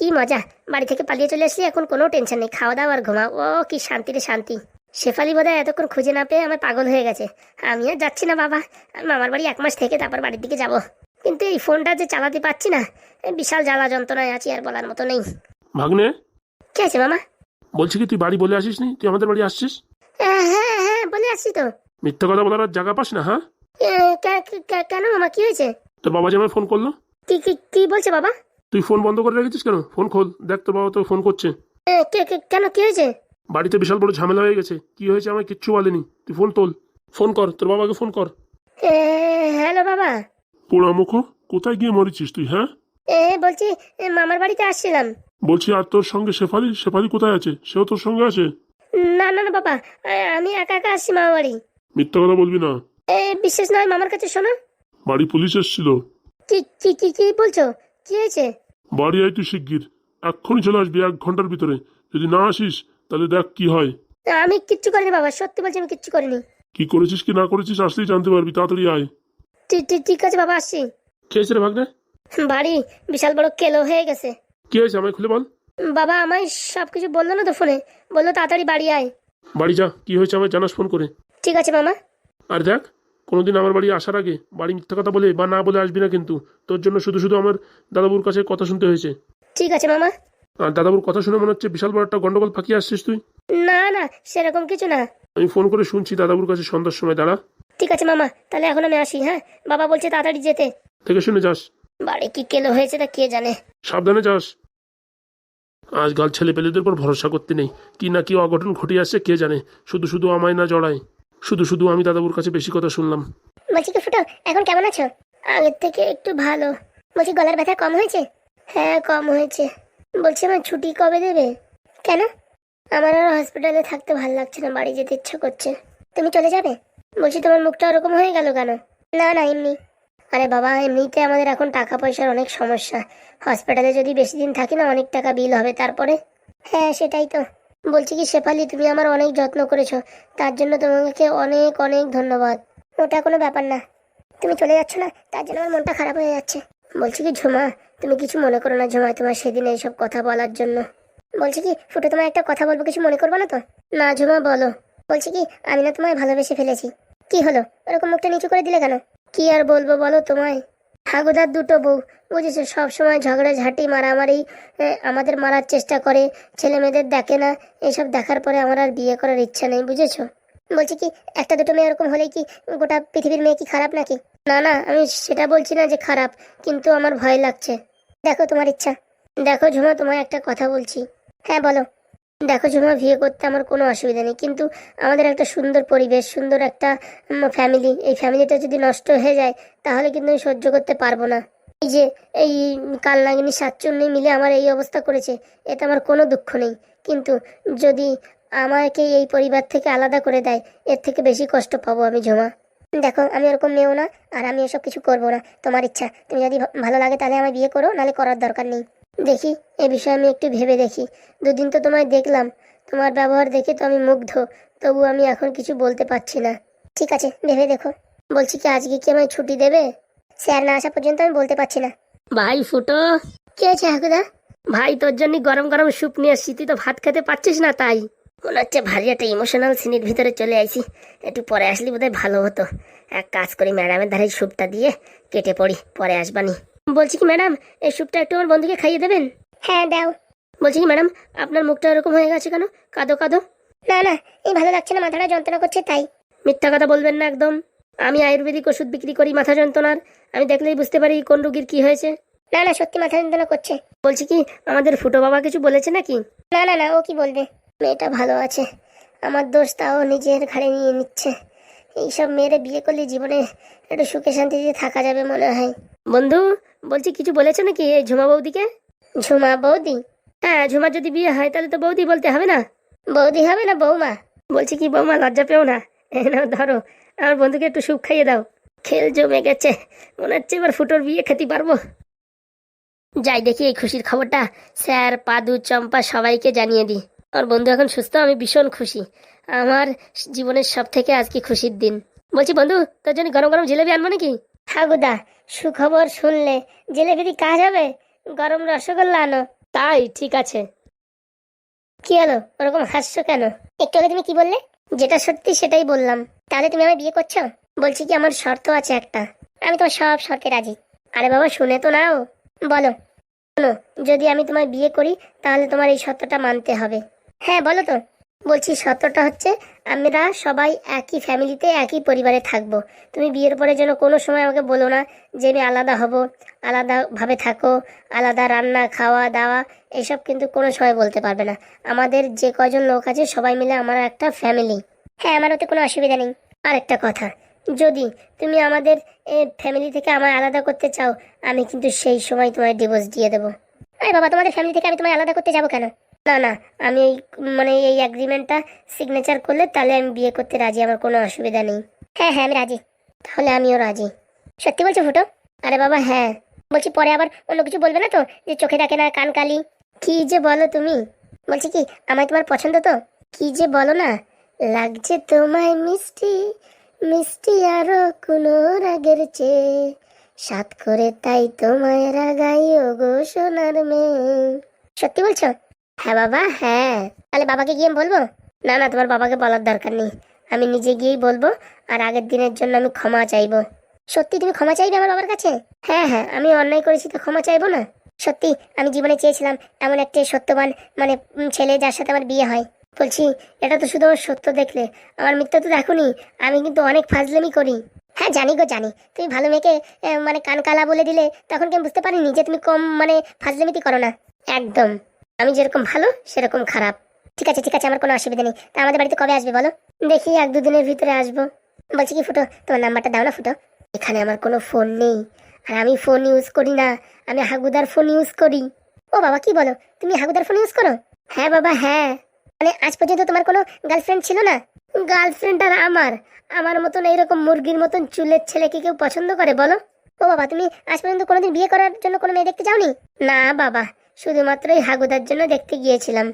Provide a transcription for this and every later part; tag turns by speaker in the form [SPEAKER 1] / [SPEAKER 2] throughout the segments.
[SPEAKER 1] কি মজা। বাড়ি থেকে পালিয়ে চলে আসলি এখন কোনো টেনশন নেই। খাওয়া দাওয়া আর ঘুমা ও কি শান্তি রে শান্তি। শেফালি বোধহয় এতক্ষণ খুঁজে না পেয়ে আমার পাগল হয়ে গেছে। আমি আর যাচ্ছি না বাবা। মামার বাড়ি এক মাস থেকে তারপর বাড়ির দিকে যাব। কিন্তু এই ফোনটা যে চালাতে পারছি না বিশাল জ্বালা যন্ত্রণায় আছি আর বলার মতো নেই।
[SPEAKER 2] ভাগ্নে?
[SPEAKER 1] কি আছে মামা?
[SPEAKER 2] বলছি কি তুই বাড়ি বলে আসিস নি? তুই আমাদের বাড়ি আসছিস?
[SPEAKER 1] হ্যাঁ হ্যাঁ হ্যাঁ বলে আসছি তো।
[SPEAKER 2] মিথ্যা কথা বলার আর জায়গা পাস না হ্যাঁ?
[SPEAKER 1] কেন মামা কি হয়েছে?
[SPEAKER 2] তোর বাবা যে আমায় ফোন করল?
[SPEAKER 1] কি কি কি বলছে বাবা?
[SPEAKER 2] তুই ফোন বন্ধ করে রেখেছিস কেন? ফোন খোল দেখ তোর বাবা তোর ফোন করছে।
[SPEAKER 1] এ, কে- কে- কেন কি হয়েছে?
[SPEAKER 2] বাড়িতে বিশাল বড় ঝামেলা হয়ে গেছে। কি হয়েছে আমায় কিচ্ছু বলেনি। তুই ফোন তোল। ফোন কর তোর বাবাকে ফোন কর।
[SPEAKER 1] এ, হ্যালো বাবা।
[SPEAKER 2] পোড়া মুখো কোথায় গিয়ে মরেছিস তুই হ্যাঁ?
[SPEAKER 1] এ বলছি এ, মামার বাড়িতে আসছিলাম।
[SPEAKER 2] বলছি আর তোর সঙ্গে শেফালি? শেফালি কোথায় আছে? সেও তোর সঙ্গে আছে?
[SPEAKER 1] না না না বাবা এ, আমি একা একা আসছি মামার বাড়ি।
[SPEAKER 2] মিথ্যা কথা বলবি না।
[SPEAKER 1] এ বিশেষ নয় মামার কাছে শোনো।
[SPEAKER 2] বাড়ি পুলিশ এসেছিল।
[SPEAKER 1] কি কি কি কি বলছো? কি হয়েছে?
[SPEAKER 2] বাড়ি আয় তুই শিগগির। এক্ষুনি চলে আসবি এক ঘণ্টার ভিতরে। যদি না আসিস তাহলে দেখ কি হয়।
[SPEAKER 1] আমি কিচ্ছু করিনি বাবা সত্যি বলছি আমি কিচ্ছু করিনি।
[SPEAKER 2] কি করেছিস কি না করেছিস আসলেই জানতে পারবি তাড়াতাড়ি আয়।
[SPEAKER 1] ঠিক ঠিক ঠিক আছে বাবা আসছি।
[SPEAKER 2] কে হয়েছে রে ভাগ্নে?
[SPEAKER 1] বাড়ি বিশাল বড় কেলো হয়ে গেছে।
[SPEAKER 2] কি হয়েছে আমায় খুলে বল।
[SPEAKER 1] বাবা আমায় সব কিছু বলল না তো ফোনে? বলল তাড়াতাড়ি বাড়ি আয়।
[SPEAKER 2] বাড়ি যা কি হয়েছে আমায় জানাস ফোন করে।
[SPEAKER 1] ঠিক আছে মামা।
[SPEAKER 2] আর দেখ কোনোদিন আমার বাড়ি আসার আগে বাড়ি মিথ্যা কথা বলে বা না বলে আসবি না কিন্তু। তোর জন্য শুধু শুধু আমার দাদাবুর কাছে কথা শুনতে হয়েছে।
[SPEAKER 1] ঠিক আছে মামা।
[SPEAKER 2] আর দাদাবুর কথা শুনে মনে হচ্ছে বিশাল বড় একটা গন্ডগোল ফাঁকিয়ে আসছিস তুই।
[SPEAKER 1] না না সেরকম কিছু না।
[SPEAKER 2] আমি ফোন করে শুনছি দাদাবুর কাছে সন্ধ্যার সময় দাঁড়া।
[SPEAKER 1] ঠিক আছে মামা তাহলে এখন আমি আসি হ্যাঁ? বাবা বলছে তাড়াতাড়ি যেতে।
[SPEAKER 2] থেকে শুনে যাস।
[SPEAKER 1] বাড়ি কি কেলো হয়েছে তা কে জানে?
[SPEAKER 2] সাবধানে যাস। আজকাল ছেলে পেলেদের উপর ভরসা করতে নেই। কি না কি অঘটন ঘটিয়ে আসছে কে জানে। শুধু শুধু আমায় না জড়ায়। শুধু শুধু আমি দাদাবুর কাছে বেশি কথা শুনলাম।
[SPEAKER 1] বলছি কি ফুটো, এখন কেমন আছো? আগের থেকে একটু ভালো। বলছি গলার ব্যথা কম হয়েছে? হ্যাঁ কম হয়েছে। বলছি আমার ছুটি কবে দেবে? কেন? আমার আর হসপিটালে থাকতে ভালো লাগছে না, বাড়ি যেতে ইচ্ছা করছে। তুমি চলে যাবে? বলছি তোমার মুখটা ওরকম হয়ে গেল কেন? না না, এমনি। আরে বাবা, এমনিতে আমাদের এখন টাকা পয়সার অনেক সমস্যা। হসপিটালে যদি বেশি দিন থাকি না, অনেক টাকা বিল হবে তারপরে? হ্যাঁ সেটাই তো। বলছি কি, শেফালি, তুমি আমার অনেক যত্ন করেছ। তার জন্য তোমাকে অনেক অনেক ধন্যবাদ। ওটা কোনো ব্যাপার না। তুমি চলে যাচ্ছ না? তার জন্য আমার মনটা খারাপ হয়ে যাচ্ছে। বলছি কি, ঝুমা, তুমি কিছু মনে করো না ঝুমা, তোমার সেদিন এইসব কথা বলার জন্য। বলছি কি, ফুটো তোমার একটা কথা বলব, কিছু মনে করব না তো? না ঝুমা, বলো। বলছি কি, আমি না তোমায় ভালোবেসে ফেলেছি। কি হলো? ওরকম মুখটা নিচু করে দিলে কেন? কি আর বলব বলো তোমায়? হাগুদার দুটো বউ। বুঝেছ সব সময় ঝগড়া, ঝাঁটি, মারামারি আমাদের মারার চেষ্টা করে। ছেলে মেয়েদের দেখে না, এসব দেখার পরে আমার আর বিয়ে করার ইচ্ছা নেই, বুঝেছ? বলছি কি, একটা দুটো মেয়ে এরকম হলেই কি গোটা পৃথিবীর মেয়ে কি খারাপ নাকি? না না, আমি সেটা বলছি না যে খারাপ, কিন্তু আমার ভয় লাগছে। দেখো তোমার ইচ্ছা। দেখো ঝুমা, তোমায় একটা কথা বলছি। হ্যাঁ বলো। দেখো ঝুমা, বিয়ে করতে আমার কোনো অসুবিধা নেই, কিন্তু আমাদের একটা সুন্দর পরিবেশ, সুন্দর একটা ফ্যামিলি এই ফ্যামিলিটা যদি নষ্ট হয়ে যায়, তাহলে কিন্তু আমি সহ্য করতে পারব না। এই যে, এই কাল নাগিনী সাতচন্নি মিলে আমার এই অবস্থা করেছে, এতে আমার কোনো দুঃখ নেই। কিন্তু যদি আমাকে এই পরিবার থেকে আলাদা করে দেয়, এর থেকে বেশি কষ্ট পাবো আমি, ঝুমা। দেখো, আমি ওরকম মেয়েও না, আর আমি এসব কিছু করব না, তোমার ইচ্ছা। তুমি যদি ভালো লাগে তাহলে আমায় বিয়ে করো, নাহলে করার দরকার নেই। দেখি, এ বিষয়ে আমি একটু ভেবে দেখি। দুদিন তো তোমায় দেখলাম, তোমার ব্যবহার দেখে তো আমি মুগ্ধ, তবু আমি এখন কিছু বলতে পারছি না। ঠিক আছে, ভেবে দেখো। বলছি কি, আজকে কি আমায় ছুটি দেবে? স্যার না আসা পর্যন্ত আমি বলতে পারছি না। ভাই ফুটো। কি আছে হাকুদা ভাই তোর জন্য গরম গরম স্যুপ নিয়ে আসছি। তুই তো ভাত খেতে পারছিস না তাই। মনে হচ্ছে ভারী একটা ইমোশনাল সিনের ভিতরে চলে আইছি। একটু পরে আসলি বোধহয় ভালো হতো। এক কাজ করি ম্যাডামের ধারে স্যুপটা দিয়ে কেটে পড়ি পরে আসবানি। বলছি কি ম্যাডাম এই স্যুপটা একটু আমার বন্ধুকে খাইয়ে দেবেন? হ্যাঁ দাও। বলছি কি ম্যাডাম আপনার মুখটা এরকম হয়ে গেছে কেন? কাদো কাদো। না না এই ভালো লাগছে না মাথাটা যন্ত্রণা করছে তাই। মিথ্যা কথা বলবেন না একদম। আমি আয়ুর্বেদিক ওষুধ বিক্রি করি মাথা যন্ত্রণার। আমি দেখলেই বুঝতে পারি কোন রুগীর কি হয়েছে। না না সত্যি মাথা যন্ত্রণা করছে। বলছি কি আমাদের ফুটো বাবা কিছু বলেছে নাকি? না না না ও কি বলবে? মেয়েটা ভালো আছে। আমার দোষ তাও নিজের ঘাড়ে নিয়ে নিচ্ছে। এইসব মেয়েরে বিয়ে করলে জীবনে একটু সুখে শান্তিতে থাকা যাবে মনে হয়। বন্ধু বলছি কিছু বলেছে নাকি এই ঝুমা বৌদিকে? ঝুমা বৌদি? হ্যাঁ ঝুমার যদি বিয়ে হয় তাহলে তো বৌদি বলতে হবে না? বৌদি হবে না বৌমা? বলছি কি বৌমা লজ্জা পেও না। এই নাও ধরো। আমার বন্ধুকে একটু সুখ খাইয়ে দাও। খেল জমে গেছে। মনে হচ্ছে এবার ফুটোর বিয়ে খেতে পারব। যাই দেখি এই খুশির খবরটা। স্যার পাদু চম্পা সবাইকে জানিয়ে দিই। আমার বন্ধু এখন সুস্থ আমি ভীষণ খুশি। আমার জীবনের সব থেকে আজকে খুশির দিন। বলছি বন্ধু তোর জন্য গরম গরম জিলেবি আনব নাকি? হ্যাঁ গুদা সুখবর শুনলে জিলেবি দিয়ে কাজ হবে। গরম রসগোল্লা আনো। তাই ঠিক আছে। কি হলো? ওরকম হাসছো কেন? একটু আগে তুমি কি বললে? যেটা সত্যি সেটাই বললাম। তাহলে তুমি আমায় বিয়ে করছ? বলছি কি আমার শর্ত আছে একটা। আমি তোমার সব শর্তে রাজি। আরে বাবা, শুনে তো নাও। বলো। শোনো, যদি আমি তোমায় বিয়ে করি, তাহলে তোমার এই শর্তটা মানতে হবে। হ্যাঁ বলো তো। বলছি শর্তটা হচ্ছে আমরা সবাই একই ফ্যামিলিতে একই পরিবারে থাকব। তুমি বিয়ের পরে যেন কোনো সময় আমাকে বলো না যে আমি আলাদা হব আলাদাভাবে থাকো, আলাদা রান্না, খাওয়া, দাওয়া, এসব কিন্তু কোনো সময় বলতে পারবে না। আমাদের যে কজন লোক আছে সবাই মিলে আমার একটা ফ্যামিলি। হ্যাঁ আমার ওতে কোনো অসুবিধা নেই। আর একটা কথা, যদি তুমি আমাদের ফ্যামিলি থেকে আমায় আলাদা করতে চাও, আমি কিন্তু সেই সময় তোমায় ডিভোর্স দিয়ে দেবো। আরে বাবা, তোমাদের ফ্যামিলি থেকে আমি তোমায় আলাদা করতে যাব কেন? না না, আমি এই মানে এই অ্যাগ্রিমেন্টটা সিগনেচার করলে তাহলে আমি বিয়ে করতে রাজি, আমার কোনো অসুবিধা নেই। হ্যাঁ হ্যাঁ আমি রাজি। তাহলে আমিও রাজি। সত্যি বলছো ফুটো? আরে বাবা হ্যাঁ। বলছি পরে আবার অন্য কিছু বলবে না তো? যে চোখে দেখে না, কান কালি। কি যে বলো তুমি? বলছি কি, আমায় তোমার পছন্দ তো? কি যে বলো না? লাগছে তোমায় মিষ্টি মিষ্টি আরও কোনো রাগের চেয়ে। সাত করে তাই তোমায় রাগাই ও গো সোনার মেয়ে। সত্যি বলছো? হ্যাঁ বাবা হ্যাঁ। তাহলে বাবাকে গিয়ে বলব? না না, তোমার বাবাকে বলার দরকার নেই। আমি নিজে গিয়েই বলব, আর আগের দিনের জন্য আমি ক্ষমা চাইব। সত্যি তুমি ক্ষমা চাইবে আমার বাবার কাছে? হ্যাঁ হ্যাঁ আমি অন্যায় করেছি তো ক্ষমা চাইব না? সত্যি, আমি জীবনে চেয়েছিলাম এমন একটি সত্যবান মানে ছেলে যার সাথে আমার বিয়ে হয়। বলছি, এটা তো শুধু আমার সত্য দেখলে। আমার মিথ্যা তো দেখোনি, আমি কিন্তু অনেক ফাজলামি করি। হ্যাঁ জানি গো, জানি। তুমি ভালো মেয়েকে মানে কানকালা বলে দিলে, তখন কি বুঝতে পারিনি যে তুমি কম মানে ফাজলামিতি করো না? একদম। আমি যেরকম ভালো, সেরকম খারাপ। ঠিক আছে ঠিক আছে, আমার কোনো অসুবিধা নেই। তা আমাদের বাড়িতে কবে আসবে বলো? দেখি এক দুদিনের ভিতরে আসব। বলছি কি, ফুটো, তোমার নাম্বারটা দাও না ফুটো? এখানে আমার কোনো ফোন নেই। আর আমি ফোন ইউজ করি না। আমি হাগুদার ফোন ইউজ করি। ও বাবা, কি বলো? তুমি হাগুদার ফোন ইউজ করো? হ্যাঁ বাবা হ্যাঁ। মানে আজ পর্যন্ত তোমার কোনো গার্লফ্রেন্ড ছিল না? গার্লফ্রেন্ড আর আমার। আমার মতন এইরকম মুরগির মতন চুলের ছেলেকে কেউ পছন্দ করে, বলো? ও বাবা, তুমি আজ পর্যন্ত কোনোদিন বিয়ে করার জন্য কোনো মেয়ে দেখতে যাওনি? না বাবা শুধুমাত্র এই হাগুদার জন্য দেখতে গিয়েছিলাম।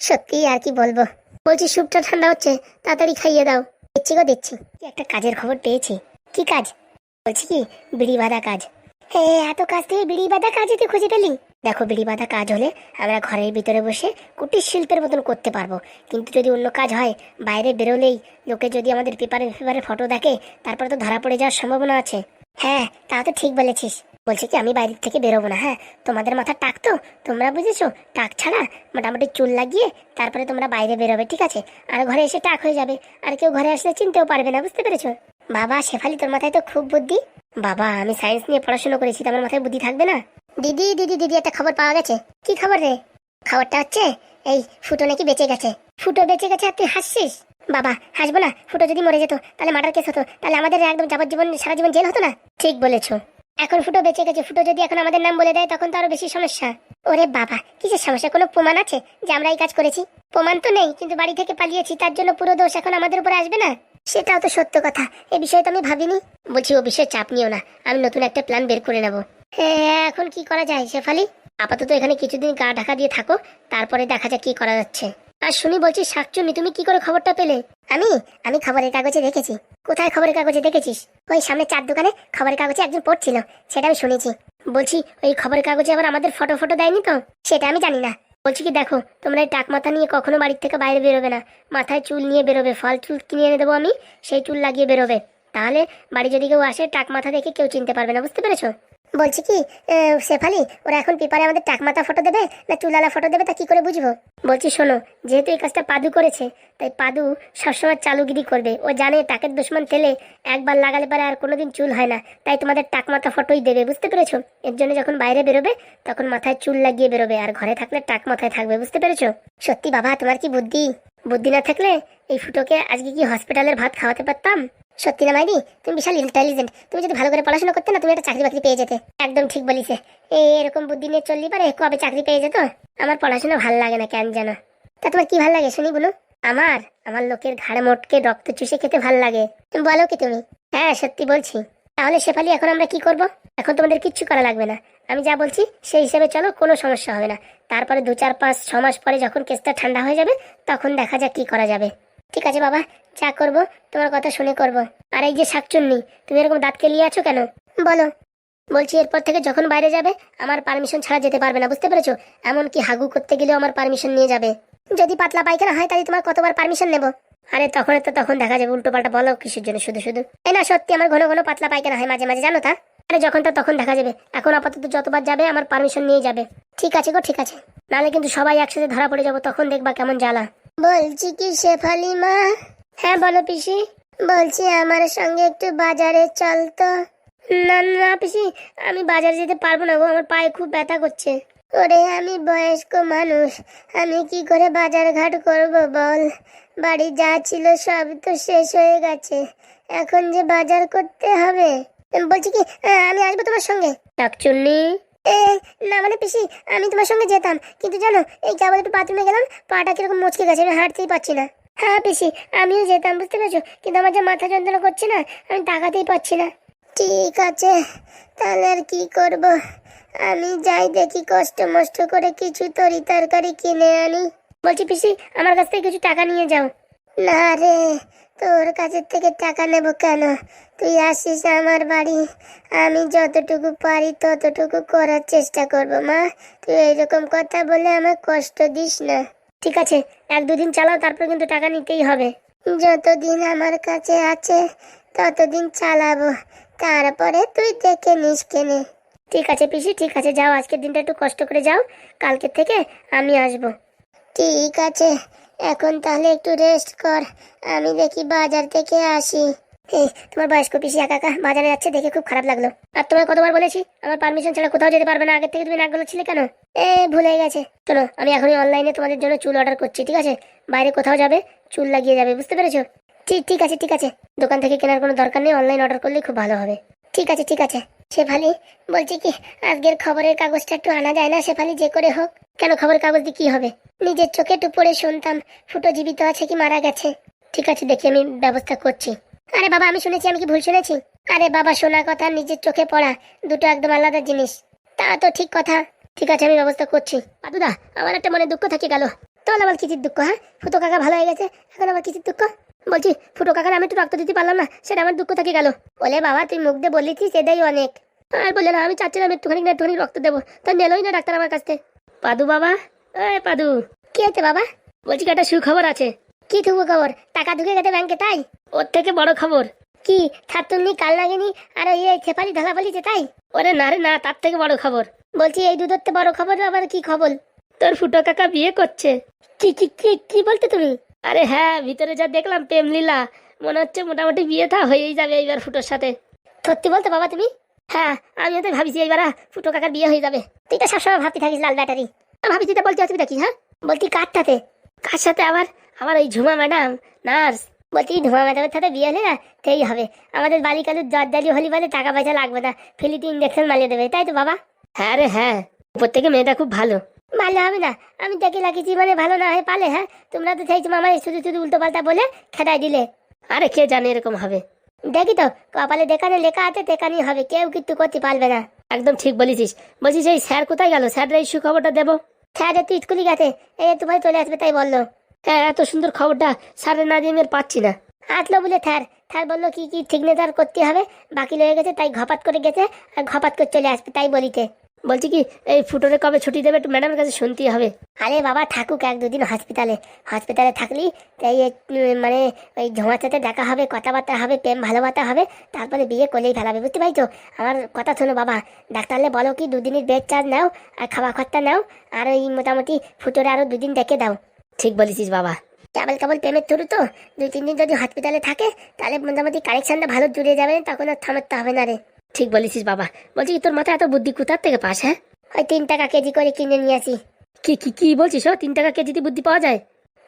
[SPEAKER 1] সত্যি আর কি বলব? বলছি স্যুপটা ঠান্ডা হচ্ছে, তাড়াতাড়ি খাইয়ে দাও। দিচ্ছি গো দিচ্ছি একটা কাজের খবর পেয়েছি। কি কাজ? বলছি কি, বিড়ি বাঁধা কাজ। হ্যাঁ এত কাজ থেকে বিড়ি বাঁধা কাজই তুই খুঁজে পেলি? দেখো, বিড়ি বাঁধা কাজ হলে আমরা ঘরের ভিতরে বসে কুটির শিল্পের মতন করতে পারব। কিন্তু যদি অন্য কাজ হয়, বাইরে বেরোলেই লোকে যদি আমাদের পেপারে পেপারে ফটো দেখে, তারপরে তো ধরা পড়ে যাওয়ার সম্ভাবনা আছে। হ্যাঁ তা তো ঠিক বলেছিস। বলছি কি, আমি বাইরের থেকে বেরোবো না হ্যাঁ? তোমাদের মাথা টাক তো? তোমরা বুঝেছ? টাক ছাড়া মোটামুটি চুল লাগিয়ে তারপরে তোমরা বাইরে বেরোবে, ঠিক আছে? আর ঘরে এসে টাক হয়ে যাবে। আর কেউ ঘরে আসলে চিনতেও পারবে না, বুঝতে পেরেছ? বাবা, শেফালি, তোর মাথায় তো খুব বুদ্ধি? বাবা, আমি সায়েন্স নিয়ে পড়াশোনা করেছি তো আমার মাথায় বুদ্ধি থাকবে না? দিদি দিদি দিদি, একটা খবর পাওয়া গেছে। কি খবর রে? খবরটা হচ্ছে, এই ফুটো নাকি বেঁচে গেছে। ফুটো বেঁচে গেছে আর তুই হাসছিস? বাবা, হাসবো না, ফুটো যদি মরে যেত, তাহলে মার্ডার কেস হতো। তাহলে আমাদের একদম যাবজ্জীবন সারা জীবন জেল হতো না? ঠিক বলেছ। এখন ফুটো বেঁচে গেছে। ফুটো যদি এখন আমাদের নাম বলে দেয়, তখন তো আরও বেশি সমস্যা। ওরে বাবা, কিসের সমস্যা? কোনো প্রমাণ আছে যে আমরা এই কাজ করেছি? প্রমাণ তো নেই, কিন্তু বাড়ি থেকে পালিয়েছি, তার জন্য পুরো দোষ এখন আমাদের উপরে আসবে না? সেটাও তো সত্য কথা। এই বিষয়ে তো আমি ভাবিনি। বলছি, ও বিষয়ে চাপ নিও না। আমি নতুন একটা প্ল্যান বের করে নেব। হ্যাঁ এখন কি করা যায়, শেফালি? আপাতত এখানে কিছুদিন গা ঢাকা দিয়ে থাকো, তারপরে দেখা যাক কি করা যাচ্ছে। আর শুনি বলছি শাকচুনি তুমি কি করে খবরটা পেলে? আমি? আমি খবরের কাগজে দেখেছি। কোথায় খবরের কাগজে দেখেছিস? ওই সামনে চার দোকানে খবরের কাগজে একজন পড়ছিল, সেটা আমি শুনেছি। বলছি, ওই খবরের কাগজে আবার আমাদের ফটো ফটো দেয়নি তো? সেটা আমি জানি না। বলছি কি, দেখো, তোমরা এই টাক মাথা নিয়ে কখনো বাড়ির থেকে বাইরে বেরোবে না। মাথায় চুল নিয়ে বেরোবে, ফল চুল কিনে এনে দেবো আমি, সেই চুল লাগিয়ে বেরোবে। তাহলে বাড়ি যদি কেউ আসে টাক মাথা দেখে কেউ চিনতে পারবে না, বুঝতে পেরেছ? বলছি কি শেফালি, ওরা এখন পেপারে আমাদের টাক মাথা ফটো দেবে না চুলালা ফটো দেবে তা কি করে বুঝব? বলছি শোনো, যেহেতু এই কাজটা পাদু করেছে, তাই পাদু সবসময় চালুগিরি করবে। ও জানে টাকের দুশ্মন তেলে একবার লাগালে পরে আর কোনোদিন চুল হয় না, তাই তোমাদের টাক মাথা ফটোই দেবে, বুঝতে পেরেছ? এর জন্য যখন বাইরে বেরোবে, তখন মাথায় চুল লাগিয়ে বেরোবে, আর ঘরে থাকলে টাক মাথায় থাকবে, বুঝতে পেরেছ? সত্যি বাবা, তোমার কি বুদ্ধি? বুদ্ধি না থাকলে এই ফুটোকে আজকে কি হসপিটালের ভাত খাওয়াতে পারতাম? সত্যি না মাইদি তুমি বিশাল ইন্টেলিজেন্ট তুমি যদি ভালো করে পড়াশোনা করতে না, তুমি একটা চাকরি বাকরি পেয়ে যেতে। একদম ঠিক বলিছে। এই এরকম বুদ্ধি নিয়ে চললি পারে, কবে চাকরি পেয়ে যেত? আমার পড়াশোনা ভালো লাগে না কেন জানো? তা তোমার কি ভালো লাগে শুনি বলো আমার? আমার লোকের ঘাড়ে মোটকে রক্ত চুষে খেতে ভালো লাগে। তুমি বলো কি তুমি? হ্যাঁ সত্যি বলছি। তাহলে শেফালি, এখন আমরা কি করব? এখন তোমাদের কিচ্ছু করা লাগবে না। আমি যা বলছি, সেই হিসাবে চলো, কোনো সমস্যা হবে না। তারপরে দু চার পাঁচ ছ মাস পরে যখন কেসটা ঠান্ডা হয়ে যাবে, তখন দেখা যাক কি করা যাবে। ঠিক আছে বাবা যা করব, তোমার কথা শুনে করব। আর এই যে শাকচুন্নি, তুমি এরকম দাঁত কেলিয়ে আছো কেন? বলো। বলছি এরপর থেকে যখন বাইরে যাবে, আমার পারমিশন ছাড়া যেতে পারবে না, বুঝতে পেরেছ? এমনকি হাগু করতে গেলেও আমার পারমিশন নিয়ে যাবে। যদি পাতলা পায়খানা হয়, তাহলে তোমার কতবার পারমিশন নেব? আরে তখন তো তখন দেখা যাবে উল্টো পাল্টা বলো কিসের জন্য, শুধু শুধু। এই না, সত্যি আমার ঘন ঘন পাতলা পায়খানা হয়, মাঝে মাঝে জানো তা? আরে যখন তো তখন দেখা যাবে, এখন আপাতত যতবার যাবে, আমার পারমিশন নিয়ে যাবে। ঠিক আছে গো, ঠিক আছে। নাহলে কিন্তু সবাই একসাথে ধরা পড়ে যাব, তখন দেখবা কেমন জ্বালা। বলছি কি শেফালি মা? হ্যাঁ বলো পিসি। বলছি আমার সঙ্গে একটু বাজারে চল তো। না না পিসি, আমি বাজারে যেতে পারব না গো, আমার পায়ে খুব ব্যথা করছে। ওরে, আমি বয়স্ক মানুষ, আমি কি করে বাজার ঘাট করব বল? বাড়ি যা ছিল সব তো শেষ হয়ে গেছে। এখন যে বাজার করতে হবে? বলছি কি আমি আসব তোমার সঙ্গে। ডাকচুন্নি। না মানে পিসি, আমি তোমার সঙ্গে যেতাম। কিন্তু জানো, এই কেবল একটু বাথরুমে গেলাম, পাটা কীরকম মুচকে গেছে, আমি হাঁটতেই পারছি না। হ্যাঁ পিসি, আমিও যেতাম, বুঝতে পেরেছ? কিন্তু আমার যে মাথা যন্ত্রণা করছে না, আমি তাকাতেই পারছি না। ঠিক আছে, তাহলে আর কি করব? আমি যাই দেখি, কষ্ট মষ্ট করে কিছু তরি তরকারি কিনে আনি। বলছি পিসি, আমার কাছ থেকে কিছু টাকা নিয়ে যাও। না রে তোর কাছের থেকে টাকা নেব কেন? তুই আসিস আমার বাড়ি। আমি যতটুকু পারি ততটুকু করার চেষ্টা করব, মা। তুই এইরকম কথা বলে আমার কষ্ট দিস না। ঠিক আছে, এক দুদিন চালাও, তারপর কিন্তু টাকা নিতেই হবে। যতদিন আমার কাছে আছে, ততদিন চালাবো। তারপরে তুই দেখে নিস কেনে। ঠিক আছে, পিসি, ঠিক আছে, যাও। আজকের দিনটা একটু কষ্ট করে যাও। কালকে থেকে আমি আসব। ঠিক আছে। এখন তাহলে একটু রেস্ট কর। আমি দেখি বাজার থেকে আসি। তোমার বয়স্ক পিসি একা একা বাজারে যাচ্ছে, দেখে খুব খারাপ লাগল। আর তোমায় কতবার বলেছি, আমার পারমিশন ছাড়া কোথাও যেতে পারবে না আগে থেকে তুমি নাক ছিলে কেন? এ, ভুলে গেছে। চলো আমি এখনই অনলাইনে তোমাদের জন্য চুল অর্ডার করছি, ঠিক আছে? বাইরে কোথাও যাবে, চুল লাগিয়ে যাবে, বুঝতে পেরেছ? ঠিক ঠিক আছে ঠিক আছে। দোকান থেকে কেনার কোনো দরকার নেই অনলাইন অর্ডার করলেই খুব ভালো হবে। ঠিক আছে ঠিক আছে। শেফালি, বলছি কি, আজকের খবরের কাগজটা একটু আনা যায় না শেফালি, যে করে হোক। কেন খবরের কাগজ দিয়ে কি হবে? নিজের চোখে একটু পড়ে শুনতাম, ফুটো জীবিত আছে কি মারা গেছে। ঠিক আছে, দেখি আমি ব্যবস্থা করছি। আরে বাবা, আমি শুনেছি, আমি কি ভুল শুনেছি? আরে বাবা, শোনা কথা, নিজের চোখে পড়া, দুটো একদম আলাদা জিনিস। তা তো ঠিক কথা। ঠিক আছে, আমি ব্যবস্থা করছি। আমার একটা মনে দুঃখ থেকে গেল। তাহলে আবার কিচির দুঃখ হ্যাঁ? ফুটো কাকা ভালো হয়ে গেছে, এখন আবার কিচির দুঃখ? বলছি ফুটো কাকার আমি একটু রক্ত দিতে পারলাম না সেটা আমার দুঃখ থেকে গেল। বলে বাবা তুই মুখ দিয়ে বলেছিস এটাই অনেক। আর বললে না আমি চাচ্ছিলাম একটুখানি না একটুখানি রক্ত দেবো। তা নেলোই না ডাক্তার আমার কাছে পাদু বাবা? এই পাদু। কি আছে বাবা? বলছি কি একটা সুখবর আছে। কি থুবো খবর টাকা ঢুকে গেছে ব্যাংকে তাই? ওর থেকে বড় খবর। কি? ছাত্রনি কাল লাগেনি আর ওই এই ছেপালি ঢালা পালিছে তাই? ওরে না রে না তার থেকে বড় খবর। বলছি এই দুধের বড় খবর আবার কি খবর? তোর ফুটো কাকা বিয়ে করছে। কি কি কি কি বলতে তুমি? আরে হ্যাঁ ভিতরে যা দেখলাম প্রেম লীলা মনে হচ্ছে মোটামুটি বিয়েটা হয়েই যাবে এইবার ফুটোর সাথে। সত্যি বলতে বাবা তুমি? হ্যাঁ আমিও তো ভাবিছি এইবার ফুটো কাকার বিয়ে হয়ে যাবে। তুই তো সবসময় ভাবতে থাকিস লাল ব্যাটারি। ভাবি তুই তো বলতে অসুবিধা কি হ্যাঁ? বলতি কার সাথে কার সাথে আবার? আমার ওই ঝুমা ম্যাডাম নার্স। বলছি ঝুমা ম্যাডামের সাথে বিয়ে হলে না সেই হবে। আমাদের বালিকালুর জর্দারি হলি বলে টাকা পয়সা লাগবে না। ফেলিতে ইঞ্জেকশন মারিয়ে দেবে তাই তো বাবা? হ্যাঁ রে হ্যাঁ। উপর থেকে মেয়েটা খুব ভালো। ভালো হবে না। আমি দেখে লাগিয়েছি মানে ভালো না হয়ে পালে হ্যাঁ? তোমরা তো চাইছো মামা শুধু শুধু উল্টো পাল্টা বলে খেদাই দিলে। আরে কে জানে এরকম হবে? দেখি তো কপালে দেখানে লেখা আছে দেখানি হবে কেউ কিন্তু করতে পারবে না। একদম ঠিক বলেছিস। বলছিস এই স্যার কোথায় গেল? স্যার এই সুখবরটা দেবো? স্যার একটু স্কুলে গেছে এই তোমায় চলে আসবে তাই বলল। হ্যাঁ এত সুন্দর খবরটা স্যারের না দিয়ে আমি আর পাচ্ছি না। আসলো বলে থ্যার থ্যার বলল কি কি সিগনেচার করতে হবে বাকি রয়ে গেছে তাই ঘপাত করে গেছে আর ঘপাত করে চলে আসবে তাই বলিতে বলছি কি এই ফুটোরে কবে ছুটি দেবে একটু ম্যাডামের কাছে শুনতেই হবে। আরে বাবা থাকুক এক দুদিন হসপিটালে হসপিটালে থাকলি তাই মানে ওই ঝোমার সাথে দেখা হবে কথাবার্তা হবে প্রেম ভালোবাসা হবে তারপরে বিয়ে করলেই ফেলাবে বুঝতে পারছ? আমার কথা শোনো বাবা ডাক্তারলে বলো কি দুদিনের বেড চার্জ নাও আর খাওয়া খরচা নাও আর ওই মোটামুটি ফুটোরে আরও দুদিন দেখে দাও। ঠিক বলেছিস বাবা। কেবল কেবল প্রেমের থ্রু তো দুই তিন দিন যদি হসপিটালে থাকে তাহলে মোটামুটি কানেকশনটা ভালো জুড়ে যাবে তখন আর থামাতে হবে না রে। ঠিক বলেছিস বাবা। বলছি কি তোর মাথায় এত বুদ্ধি কোথার থেকে পাস হ্যাঁ? ওই তিন টাকা কেজি করে কিনে নিয়ে আসি। কি কি কি বলছিস ও? তিন টাকা কেজিতে বুদ্ধি পাওয়া যায়?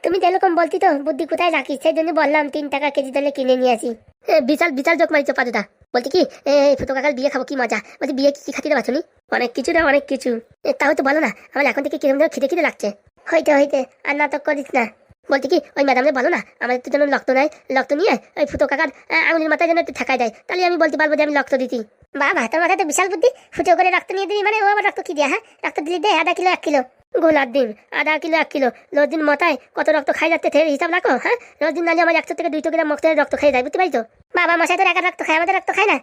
[SPEAKER 1] তুমি তো এরকম বলতি তো বুদ্ধি কোথায় রাখিস? সেই জন্য বললাম তিন টাকা কেজি তাহলে কিনে নিয়ে আসি। এ, বিশাল বিশাল যোগ মারিছো পাদুদা বলছি কি এই ফুটো কাকার বিয়ে খাব কি মজা? বলছি বিয়ে কি কি খাতিরে বাছো নি অনেক কিছু রে অনেক কিছু। এ, তাও তো বলো না আমার এখন থেকে কিরম যেন খিদে খিদে লাগছে। হইতে হইতে আর নাটক করিস না। বলছি কি, ওই ম্যাডামকে বলো না আমাদের তো যেন রক্ত নেয়, রক্ত নিয়ে ওই ফুটো কাকার আঙুলের মাথায় যেন একটু ঠেকায় দেয়। তাহলে আমি বলতে পারব যে আমি রক্ত দিতি। বাবা তোর মাথায় তো বিশাল বুদ্ধি। ফুটো করে রক্ত নিয়ে দিবি মানে ও আবার রক্ত কি দিয়া হ্যাঁ? রক্ত দিলি দে, আধা কিলো, এক কিলো। গোলার দিন আধা কিলো, এক কিলো। রোজ দিন মতায় কত রক্ত খাই যাচ্ছে থেকে হিসাব রাখো হ্যাঁ? রোজ দিন নালে আমার একশো থেকে দুইশো গ্রাম মক্তের রক্ত খাই যায়, বুঝতে পারছ বাবা, মশাই তো একা রক্ত খায়, আমাদের রক্ত খায় না।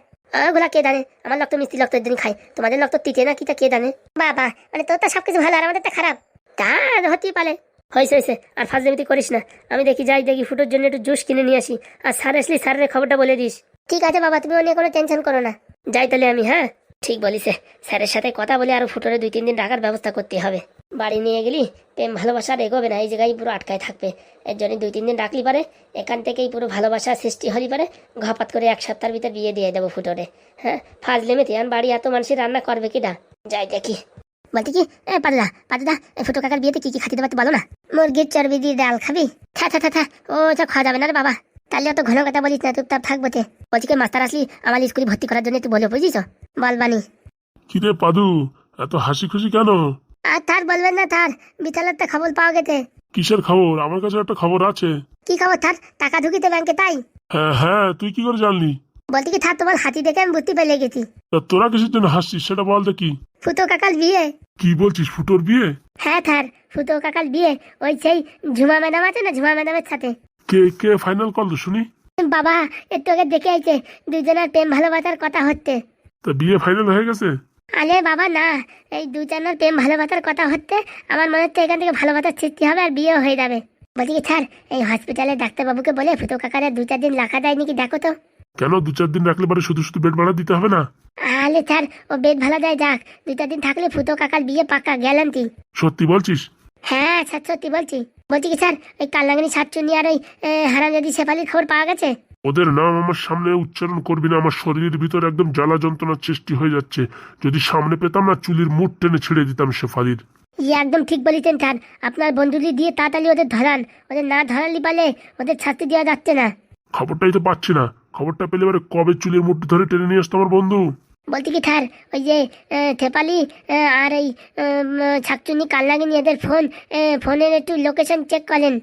[SPEAKER 1] ওগুলা কে জানে? আমার রক্ত মিষ্টি রক্ত দিন খাই তোমাদের রক্ত তিতে না, কিটা কে জানে? বাবা মানে তোর তো সবকিছু ভালো, আর আমাদের তো খারাপ। তা হতেই পারে। হয়েছে হয়েছে। আর ফাজলামিতি করিস না। আমি দেখি যাই দেখি ফুটোর জন্য একটু জুস কিনে নিয়ে আসি। আর স্যার আসলি স্যারের খবরটা বলে দিস। ঠিক আছে বাবা তুমি নিয়ে কোনো টেনশন করো না। যাই তাহলে আমি হ্যাঁ? ঠিক বলিছে স্যারের সাথে কথা বলে আরও ফুটোরে দুই তিন দিন রাখার ব্যবস্থা করতে হবে। বাড়ি নিয়ে গেলি প্রেম ভালোবাসা আর এগোবে না। এই জায়গায় পুরো আটকায় থাকবে। এর জন্য দুই তিন দিন রাখলি পারে। এখান থেকেই পুরো ভালোবাসা সৃষ্টি হলি পারে। ঘপাত করে এক সপ্তাহের ভিতর বিয়ে দিয়ে দেবো ফুটোরে। হ্যাঁ? ফাজলে মেতে আর বাড়ি এত মানুষের রান্না করবে কিনা যাই দেখি। বলতে কি? এ পাদুদা এই ফুটো কাকার বিয়েতে কি কি খাতে দেবে বলো না? মুরগির চর্বি দিয়ে ডাল খাবি? থা থা থা থা ও যা খাওয়া যাবে না রে বাবা। তাহলে অত ঘন কথা বলিস না চুপচাপ থাকব তে বলছি কি মাস্টার আসলি আমার স্কুলে ভর্তি করার জন্য তুই বলে বুঝিস বলবানি
[SPEAKER 2] কিরে পাদু এত হাসি খুশি কেন?
[SPEAKER 1] আর তার বলবেন না তার বিথালের তো খবর পাওয়া গেছে।
[SPEAKER 2] কিসের খবর? আমার কাছে একটা খবর আছে।
[SPEAKER 1] কি খবর তার? টাকা ঢুকিতে ব্যাংকে তাই?
[SPEAKER 2] হ্যাঁ হ্যাঁ তুই কি করে জানলি?
[SPEAKER 1] বলতে কি থার তোমার হাতি দেখে আমি বুঝতে পেরে গেছি।
[SPEAKER 2] তোরা কিসের জন্য হাসছিস সেটা বল দেখি।
[SPEAKER 1] ফুটো কাকাল বিয়ে।
[SPEAKER 2] কি বলছিস ফুটোর বিয়ে?
[SPEAKER 1] হ্যাঁ থার ফুটো কাকাল বিয়ে। ওই সেই ঝুমা ম্যাডাম আছে না ঝুমা ম্যাডামের সাথে।
[SPEAKER 2] কে কে ফাইনাল করল শুনি?
[SPEAKER 1] বাবা একটু আগে দেখে আইছে দুজনের প্রেম ভালোবাসার কথা হচ্ছে।
[SPEAKER 2] তা বিয়ে ফাইনাল হয়ে গেছে?
[SPEAKER 1] আরে বাবা না। এই দুজনের প্রেম ভালোবাসার কথা হচ্ছে আমার মনে হচ্ছে এখান থেকে ভালোবাসার সৃষ্টি হবে আর বিয়েও হয়ে যাবে। বলছি কি স্যার এই হসপিটালে ডাক্তারবাবুকে বলে ফুটো কাকারে দু চার দিন রাখা যায় নাকি দেখো তো।
[SPEAKER 2] কেন দু চার দিন রাখলে পরে শুধু শুধু বেড ভাড়া দিতে হবে না?
[SPEAKER 1] আলে স্যার ও বেড ভালো দেয় যাক। দু চার দিন থাকলে ফুটো কাকার বিয়ে পাকা গ্যারান্টি।
[SPEAKER 2] সত্যি বলছিস?
[SPEAKER 1] হ্যাঁ স্যার সত্যি বলছি। বলছি কি স্যার ওই কাল্লাঙ্গনি সাতচুনি আর ওই হারামজাদি শেফালির খবর পাওয়া গেছে?
[SPEAKER 2] ওদের নাম আমার সামনে উচ্চারণ করবি না আমার শরীরের ভিতর একদম জ্বালা যন্ত্রণার সৃষ্টি হয়ে যাচ্ছে। যদি সামনে পেতাম না চুলির মুঠ টেনে ছেড়ে দিতাম শেফালির।
[SPEAKER 1] ইয়ে একদম ঠিক বলেছেন স্যার। আপনার বন্ধুলি দিয়ে তাড়াতাড়ি ওদের ধরান। ওদের না ধরালি পালে ওদের শাস্তি দেওয়া যাচ্ছে না।
[SPEAKER 2] খবরটাই তো পাচ্ছি না। খবরটা পেলে এবারে কবে চুলের মুঠ ধরে টেনে নিয়ে আসতো আমার বন্ধু?
[SPEAKER 1] বলছি কি থার ওই যে থেপালি আর এই ছাকচুনি কাল্লাঙ্গিনি এদের ফোন ফোনের একটু লোকেশন চেক করেন।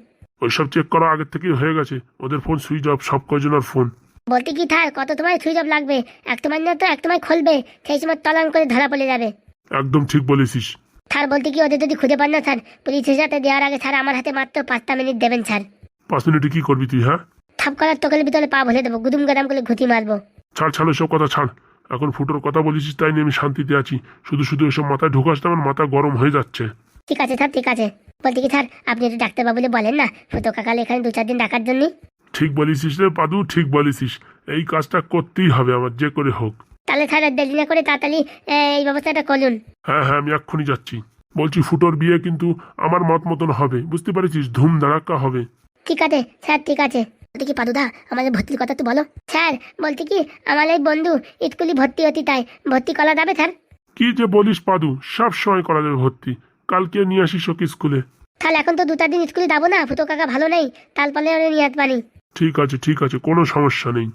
[SPEAKER 2] ওইসব চেক করা আগের থেকেই হয়ে গেছে। ওদের ফোন সুইচ অফ সব কয়জনের ফোন
[SPEAKER 1] বলতে কি থার কত তোমায় সুইচ অফ লাগবে? এক তোমার না তো এক তোমায় খুলবে সেই সময় তলান করে ধরা পড়ে যাবে।
[SPEAKER 2] একদম ঠিক বলেছিস।
[SPEAKER 1] স্যার বলতে কি ওদের যদি খুঁজে পান না স্যার পুলিশের সাথে দেওয়ার আগে স্যার আমার হাতে মাত্র পাঁচটা মিনিট দেবেন স্যার
[SPEAKER 2] পাঁচ মিনিটে কি করবি তুই হ্যাঁ?
[SPEAKER 1] থাপ করার তোকের ভিতরে পা ভরে দেবো গুদুম গাদাম করে ঘুতি মারবো।
[SPEAKER 2] ছাড় ছাড় সব কথা ছাড়। এখন ফুটোর কথা বলেছিস তাই নিয়ে আমি শান্তিতে আছি। শুধু শুধু এসব মাথায় ঢুকাস না, আমার মাথা গরম হয়ে যাচ্ছে।
[SPEAKER 1] ঠিক আছে স্যার ঠিক আছে। বলতে কি স্যার আপনি একটু ডাক্তারবাবুলে বলেন না ফুটো কাকালে এখানে দু চার দিন রাখার জন্য
[SPEAKER 2] ঠিক বলেছিস রে পাদু ঠিক বলেছিস। এই কাজটা করতেই হবে আমার যে করে হোক।
[SPEAKER 1] তাহলে স্যার আর দেরি না করে তাড়াতাড়ি এই ব্যবস্থাটা করুন।
[SPEAKER 2] হ্যাঁ হ্যাঁ আমি এক্ষুনি যাচ্ছি। বলছি ফুটোর বিয়ে কিন্তু আমার মত মতন হবে বুঝতে পারছিস? ধুম ধাড়াক্কা হবে।
[SPEAKER 1] ঠিক আছে স্যার ঠিক আছে। কি পাদুদা আমাদের ভর্তির কথা তো বলো। স্যার বলতে কি আমার এই বন্ধু ইটকুলি ভর্তি হতি তাই ভর্তি করা যাবে স্যার?
[SPEAKER 2] কি যে বলিস পাদু সব সময় করা যাবে ভর্তি। কালকে নিয়ে আসিস ওকে স্কুলে।
[SPEAKER 1] তাহলে এখন তো দু চার দিন স্কুলে যাব না ফুটো কাকা ভালো নেই তার পালে ওরে নিয়ে আসবানি
[SPEAKER 2] ঠিক আছে ঠিক আছে কোনো সমস্যা নেই।